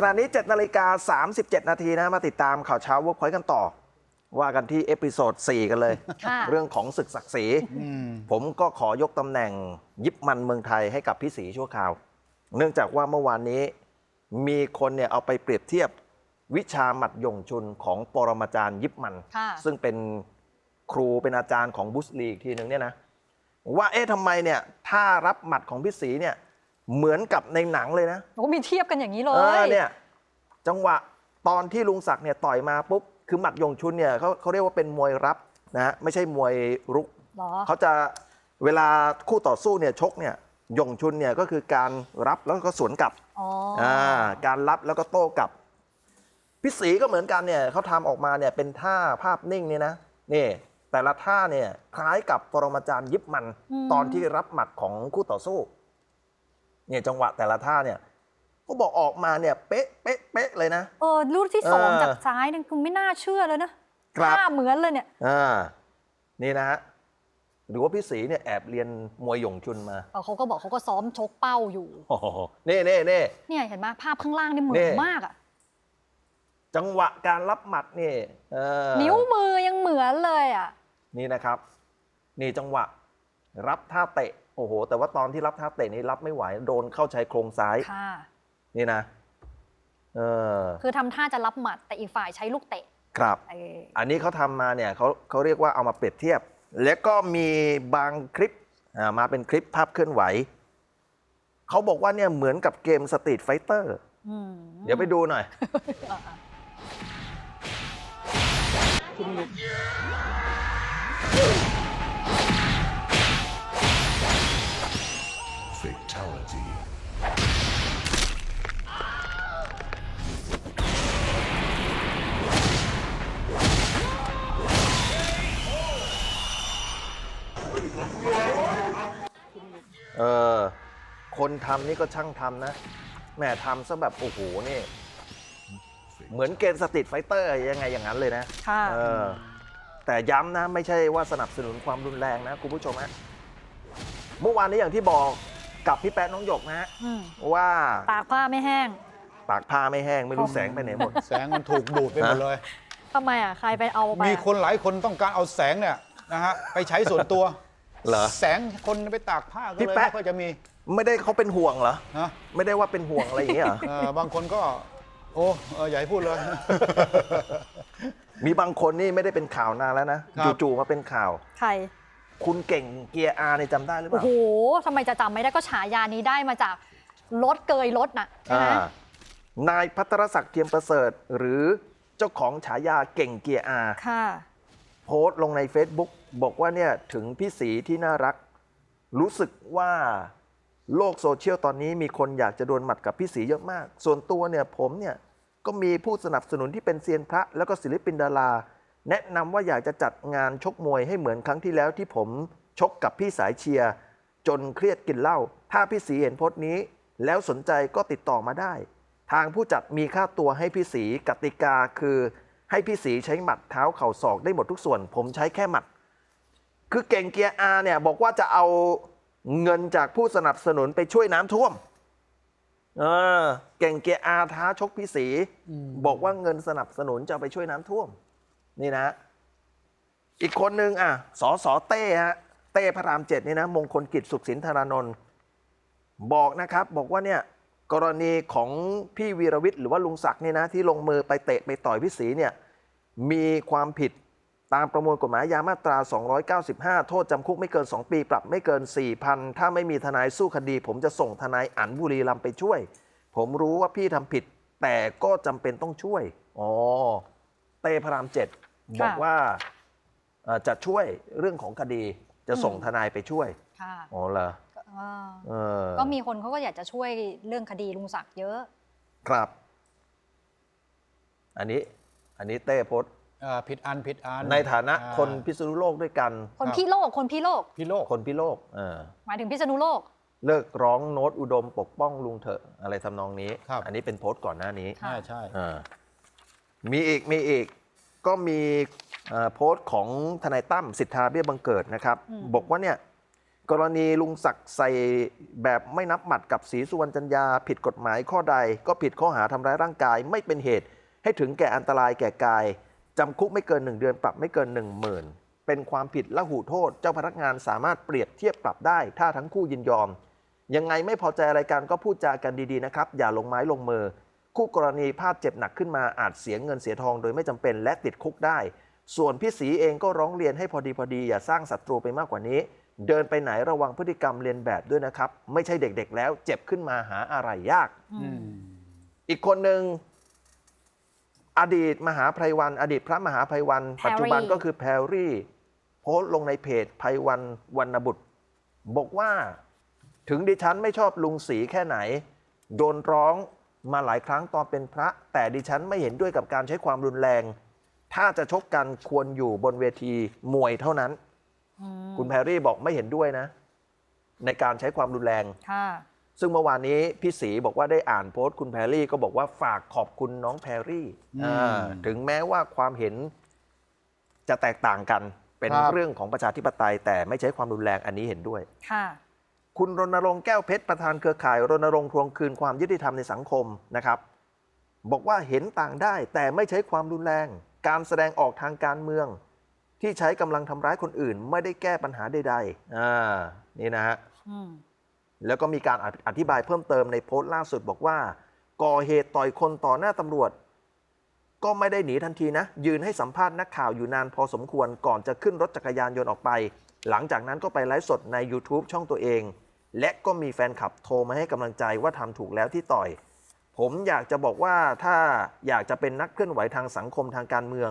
ขณะนี้7นาฬิกา37 นาทีนะมาติดตามข่าวเช้า Workpoint กันต่อ ว่ากันที่เอพิโซด4 กันเลย ค่ะ เรื่องของศึกศักดิ์ศรีผมก็ขอยกตำแหน่งยิบมันเมืองไทยให้กับพี่ศรีชั่วคราว เนื่องจากว่าเมื่อวานนี้ มีคนเนี่ยเอาไปเปรียบเทียบวิชาหมัดยงชุนของปรมาจารย์ยิบมัน ค่ะ ซึ่งเป็นครูเป็นอาจารย์ของบุสลีอีกทีหนึ่งเนี่ยนะว่าเอ๊ะทำไมเนี่ยถ้ารับหมัดของพี่ศรีเนี่ย เหมือนกับในหนังเลยนะโอ้มีเทียบกันอย่างนี้เลเอยอเนี่ยจังหวะตอนที่ลุงศักดิ์เนี่ยต่อยมาปุ๊บคือหมัดยงชุนเนี่ยเขาเขาเรียกว่าเป็นมวยรับนะฮะไม่ใช่มวยรุก เหรอเขาจะเวลาคู่ต่อสู้เนี่ยชกเนี่ยยงชุนเนี่ยก็คือการรับแล้วก็สวนกลับอ๋อออ่าการรับแล้วก็โต้กลับพี่ศรีก็เหมือนกันเนี่ยเขาทำออกมาเนี่ยเป็นท่าภาพนิ่งเนี่ยนะนี่แต่ละท่าเนี่ยคล้ายกับปรมาจารย์ยิบมันตอนที่รับหมัดของคู่ต่อสู้ เนี่ยจังหวะแต่ละท่าเนี่ยก็บอกออกมาเนี่ยเป๊ะเป๊ะเป๊ะเลยนะ เออรูปที่สองเออจากซ้ายนี่คือไม่น่าเชื่อเลยนะครับภาพเหมือนเลยเนี่ย อ่านี่นะฮะหรือว่าพี่ศรีเนี่ยแอบเรียนมวยหยงชุนมาเออเขาก็บอกเขาก็ซ้อมชกเป้าอยู่ โอ้โหนี่นี่นี่เนี่ยเห็นไหมภาพข้างล่างนี่เหมือนี่ นมากอะจังหวะการรับหมัดนี่เออ นิ้วมือยังเหมือนเลยอะนี่นะครับ นี่จังหวะ รับท่าเตะ โอ้โห แต่ว่าตอนที่รับท่าเตะนี่รับไม่ไหว โดนเข้าชายโครงซ้าย ค่ะ นี่นะ เออ คือทำท่าจะรับหมัดแต่อีกฝ่ายใช้ลูกเตะครับ เอออันนี้เขาทำมาเนี่ยเขาเขาเรียกว่าเอามาเปรียบเทียบ แล้วก็มีบางคลิปอ่ามาเป็นคลิปภาพเคลื่อนไหว เขาบอกว่าเนี่ยเหมือนกับเกมสตรีทไฟเตอร์ อืมเดี๋ยวไปดูหน่อย Fatality. เออ คนทำนี่ก็ช่างทำนะ แหม่ทำซะแบบโอ้โหนี่ เหมือนเกมสตรีทไฟเตอร์ยังไงอย่างนั้นเลยนะค่ะเออ แต่ย้ำนะ ไม่ใช่ว่าสนับสนุนความรุนแรงนะ คุณผู้ชมฮะ เมื่อวานนี้อย่างที่บอก กับพี่แป๊ะน้องหยกนะฮะอืมว่าตากผ้าไม่แห้งปากผ้าไม่แห้งไม่รู้แสงไปไหนหมด แสงมันถูกดูดไปหมดเลย ทำไมอะ ใครไปเอาไปมีอะคนหลายคนต้องการเอาแสงเนี่ยนะฮะไปใช้ส่วนตัวเหรอแสงคนไปตากผ้าก็พี่เลยแป๊ะ ไม่ค่อยจะมีไม่ได้เขาเป็นห่วงเหรอนะไม่ได้ว่าเป็นห่วงอะไรอย่างเงี้ยเหรอ เออบางคนก็ โอ้เอออย่าให้พูดเลย มีบางคนนี่ไม่ได้เป็นข่าวนานแล้วนะครับ จู่ๆมาเป็นข่าว ใคร คุณเก่งเกียร์อาร์เนี่ยจำได้หรือเปโอ้ล่า โหทำไมจะจำไม่ได้ก็ฉายานี้ได้มาจากรถเกยรถน่ะใช่ไหม อ่านายพัทรศักดิ์เทียมประเสริฐ หรือเจ้าของฉายาเก่งเกียร์อาร์ค่ะ โพสต์ลงใน Facebook บอกว่าเนี่ยถึงพี่สีที่น่ารัก รู้สึกว่าโลกโซเชียลตอนนี้มีคนอยากจะโดนหมัดกับพี่สีเยอะมาก ส่วนตัวเนี่ยผมเนี่ยก็มีผู้สนับสนุนที่เป็นเซียนพระ แล้วก็ศิลปินดารา แนะนำว่าอยากจะจัดงานชกมวยให้เหมือนครั้งที่แล้วที่ผมชกกับพี่สายเชียร์จนเครียดกินเหล้าถ้าพี่สีเห็นโพสต์นี้ แล้วสนใจก็ติดต่อมาได้ ทางผู้จัดมีค่าตัวให้พี่สีกติกาคือ ให้พี่สีใช้หมัดเท้าเข่าศอกได้หมดทุกส่วน ผมใช้แค่หมัด คือเก่งเกียร์อาเนี่ยบอกว่าจะเอาเงินจากผู้สนับสนุนไปช่วยน้ำท่วมเออเก่งเกียร์อาท้าชกพี่สีบอกว่าเงินสนับสนุนจะเอาไปช่วยน้ำท่วม นี่นะ อีกคนหนึ่งอะสอสอเต้ฮะเต้พระรามเจ็ดนี่นะมงคลกิจสุขสินธารานนท์บอกนะครับบอกว่าเนี่ยกรณีของพี่วีรวิทย์หรือว่าลุงศักดิ์นี่นะที่ลงมือไปเตะไปต่อยพี่สีเนี่ยมีความผิดตามประมวลกฎหมายยามาตรา 295 โทษจำคุกไม่เกิน 2 ปี ปรับไม่เกิน 4,000 ถ้าไม่มีทนายสู้คดี ผมจะส่งทนายอันบุรีรัมไปช่วย ผมรู้ว่าพี่ทำผิด แต่ก็จำเป็นต้องช่วย อ๋อ เต้พระรามเจ็ด บอกว่าเอ่อจะช่วยเรื่องของคดีจะส่งทนายไปช่วยค่ะอ๋อเหรออ่าเออก็มีคนเขาก็อยากจะช่วยเรื่องคดีลุงศักดิ์เยอะ ครับ อันนี้ อันนี้เต้โพสต์อ่าผิดอันผิดอันในฐานะอ่คนพิษณุโลกด้วยกัน คนครับพี่โลก คนพี่โลกพี่โลกคนพิโลกเออหมายถึงพิษณุโลก เลิกร้องโน้ตอุดมปกป้องลุงเถอะอะไรทำนองนี้ครับอันนี้เป็นโพสต์ก่อนหน้านี้ค่ะใช่ใช่เออมีอีกมีอีก ก็มีเอ่อโพสต์ของทนายตั้มสิทธาเบี้ยบังเกิดนะครับอืมบอกว่าเนี่ยกรณีลุงศักดิ์ใส่แบบไม่นับหมัดกับศรีสุวรรณจันยา ผิดกฎหมายข้อใดก็ผิดข้อหาทำร้ายร่างกาย ไม่เป็นเหตุให้ถึงแก่อันตรายแก่กายจำคุกไม่เกิน1เดือนปรับไม่เกิน1 0,000เป็นความผิดละหูโทษ เจ้าพนักงานสามารถเปรียบเทียบปรับได้ ถ้าทั้งคู่ยินยอม ยังไงไม่พอใจอะไรกันก็พูดจากันดีๆนะครับ อย่าลงไม้ลงมือ คู่กรณีพลาดเจ็บหนักขึ้นมาอาจเสียเงินเสียทองโดยไม่จำเป็นและติดคุกได้ ส่วนพี่ศรีเองก็ร้องเรียนให้พอดีพอดีอย่าสร้างศัตรูไปมากกว่านี้ เดินไปไหนระวังพฤติกรรมเรียนแบบด้วยนะครับ ไม่ใช่เด็กๆ แล้วเจ็บขึ้นมาหาอะไรยากอืมอีกคนหนึ่งอดีตมหาไพรวัน อดีตพระมหาไพรวันแพรรี่ปัจจุบันก็คือแพรรี่ โพสต์ลงในเพจไพรวันวรรณบุตร บอกว่า ถึงดิฉันไม่ชอบลุงศรีแค่ไหน โดนร้อง มาหลายครั้งตอนเป็นพระ แต่ดิฉันไม่เห็นด้วยกับการใช้ความรุนแรง ถ้าจะชกกันควรอยู่บนเวทีมวยเท่านั้นอืมคุณแพรรี่บอกไม่เห็นด้วยนะ ในการใช้ความรุนแรงค่ะซึ่งเมื่อวานนี้พี่ศรีบอกว่าได้อ่านโพสต์คุณแพรรี่ก็บอกว่าฝากขอบคุณน้องแพรรี่อืมอ่าถึงแม้ว่าความเห็นจะแตกต่างกันเป็นครับเรื่องของประชาธิปไตย แต่ไม่ใช้ความรุนแรงอันนี้เห็นด้วยค่ะ คุณรณรงค์แก้วเพชรประธานเครือข่ายรณรงค์ทวงคืนความยุติธรรมในสังคมนะครับ บอกว่าเห็นต่างได้แต่ไม่ใช้ความรุนแรง การแสดงออกทางการเมือง ที่ใช้กำลังทำร้ายคนอื่น ไม่ได้แก้ปัญหาใดๆอ่านี่นะฮะอืมแล้วก็มีการอธิบายเพิ่มเติมในโพสต์ล่าสุดบอกว่า ก่อเหตุต่อยคนต่อหน้าตำรวจ ก็ไม่ได้หนีทันทีนะ ยืนให้สัมภาษณ์นักข่าวอยู่นานพอสมควรก่อนจะขึ้นรถจักรยานยนต์ออกไป หลังจากนั้นก็ไปไลฟ์สดใน YouTube ช่องตัวเอง และก็มีแฟนคลับโทรมาให้กำลังใจว่าทำถูกแล้วที่ต่อย ผมอยากจะบอกว่าถ้าอยากจะเป็นนักเคลื่อนไหวทางสังคมทางการเมือง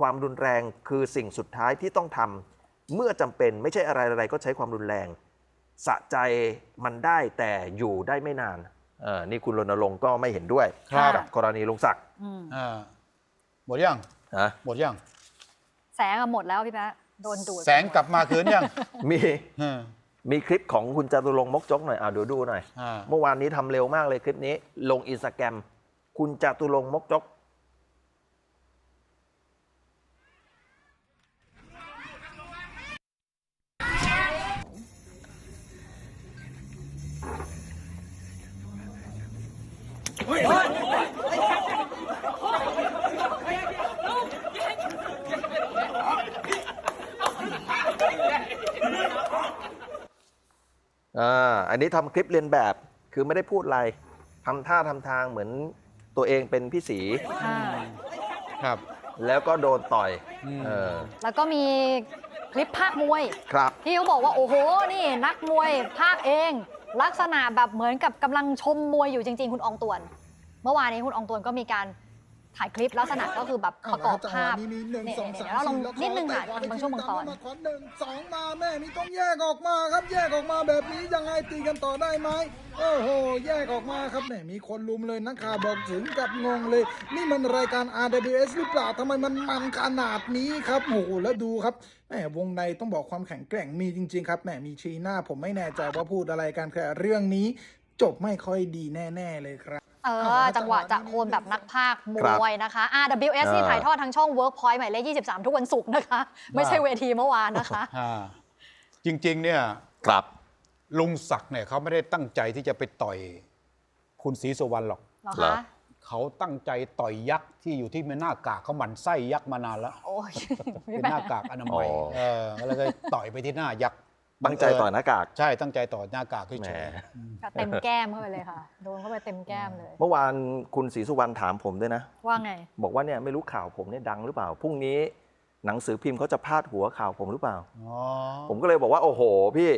ความรุนแรงคือสิ่งสุดท้ายที่ต้องทำเมื่อจำเป็นไม่ใช่อะไรๆก็ใช้ความรุนแรง สะใจมันได้แต่อยู่ได้ไม่นานเออนี่คุณรณรงค์ก็ไม่เห็นด้วยครับกับกรณีลุงศักดิ์อืมอ่าหมดยังนะหมดยัง แสงอะหมดแล้วพี่แป๊ะโดนดูดแสงกลับมาคืนยังมีอืม มีคลิปของคุณจตุรงค์มกจกหน่อยอ่าเดี๋ยวดูหน่อย อ่า เมื่อวานนี้ทำเร็วมากเลยคลิปนี้ ลงอินสตาแกรมคุณจตุรงค์มกจก อ่าอันนี้ทำคลิปเรียนแบบคือไม่ได้พูดอะไรทำท่าทำทางเหมือนตัวเองเป็นพี่สีค่ะครับ แล้วก็โดนต่อยอืมเออแล้วก็มีคลิปภาคมวยครับที่เขาบอกว่าโอ้โหนี่นักมวยภาคเอง ลักษณะแบบเหมือนกับกำลังชมมวยอยู่จริง ๆ คุณอองตวน เมื่อวานนี้คุณอองตวนก็มีการ ถ่ายคลิปลักษณะก็คือแบบประกอบภาพเอละจังหวะนี้มีหนึ่งเนี่ยสองสามเดี๋ยวเราลองสี่นิดนึงค่ะแล้วบางช่วงบางตอนมาขอหนึ่งสองมาแม่นี่ต้องแยกออกมาครับแยกออกมาแบบนี้ยังไงตีกันต่อได้ไหมโอ้โหแยกออกมาครับเนี่ยมีคนลุมเลยนักข่าวบอกถึงกับงงเลย นี่มันรายการ RWS หรือเปล่าทำไมมันมันขนาดนี้ครับโอ้โหแล้วดูครับแหมวงในต้องบอกความแข็งแกร่งมีจริง ๆ ครับแหมมีชีหน้าผมไม่แน่ใจว่าพูดอะไรกันแต่เรื่องนี้ จบไม่ค่อยดีแน่ ๆ เลยครับ เอเอาอละจังหวะจังหวะจะโคนแบบนักภาคมครับวยนะคะ RWS ที่อ่าถ่ายทอดทางช่อง Workpoint หมายเลข 23 ทุกวันศุกร์นะคะ ไม่ใช่เวทีเมื่อวานนะคะอ่าจริง ๆ เนี่ยครับลุงศักดิ์เนี่ยเขาไม่ได้ตั้งใจที่จะไปต่อยคุณศรีสุวรรณหรอกเหรอเหรอคะ เขาตั้งใจต่อยยักษ์ที่อยู่ที่หน้ากากเขาหมันไส้ยักษ์มานานแล้ว โอ้ยเป็นหน้ากากอนามัยอ๋อเออแล้วก็ต่อยไปที่หน้ายักษ์ ตั้งใจต่อยหน้ากาก ใช่ตั้งใจต่อยหน้ากากแหมเฉยก็เต็มแก้มเข้าไปเลยค่ะ โดนเข้าไปเต็มแก้มเลย เมื่อวานคุณศรีสุวรรณถามผมด้วยนะ ว่าไง บอกว่าเนี่ยไม่รู้ข่าวผมเนี่ยดังหรือเปล่า พรุ่งนี้ หนังสือพิมพ์เขาจะพาดหัวข่าวผมหรือเปล่าๆอ๋อผมก็เลยบอกว่า โอ้โห พี่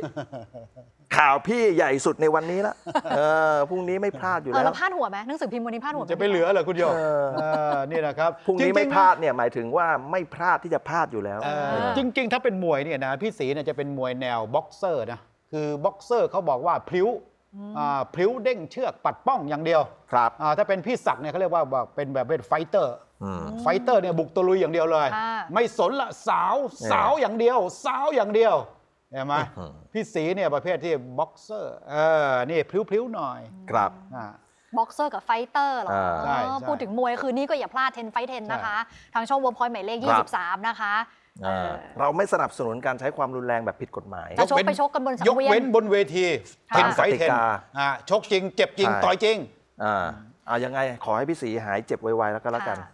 ข่าวพี่ใหญ่สุดในวันนี้ละเออพรุ่งนี้ไม่พลาดอยู่เออแล้เราวพาดหัวไหมหนังสือพิมพ์วันนี้พาดหัวมจะไปเหลือเหรอคุณโยมเออเออนี่นะครับพรุ่งนี้จๆไม่พลาดเนี่ยหมายถึงว่าไม่พลาดที่จะพลาดอยู่แล้ว เออจริง ๆ ถ้าเป็นมวยเนี่ยนะพี่ศรีเนี่ยจะเป็นมวยแนวบ็อกเซอร์นะคือบ็อกเซอร์เขาบอกว่าพลิ้วอ่าพลิ้วเด้งเชือกปัดป้องอย่างเดียวครับ อ่าถ้าเป็นพี่ศักดิ์เนี่ยเขาเรียกว่าแบบเป็นแบบเป็นไฟเตอร์อืม ไฟเตอร์เนี่ยบุกตะลุยอย่างเดียวเลยค่ะไม่สนละสาวเนี่ยสาวอย่างเดียว สาวอย่างเดียวเห็นไหมอื้อหือพี่ศรีเนี่ยประเภทที่บ็อกเซอร์เออนี่พลิ้วๆหน่อยครับอ่าบ็อกเซอร์กับไฟเตอร์เหรออ่าใช่อ๋อใช่พูดถึงมวยคืนนี้ก็อย่าพลาด10ไฟเทนนะคะ ทางช่องวอมพอยหมายเลขครับ23 นะคะอ่าเออเราไม่สนับสนุนการใช้ความรุนแรงแบบผิดกฎหมายจะชกไปชกกันบนสังยกเวียเว้นนบนเวทีเทนตามไฟกติเทนกาอ่าชกจริง เจ็บจริงใช่ต่อยจริงอ่า อ่ายังไงขอให้พี่สีหายเจ็บไวๆแล้วก็แล้วกันนะ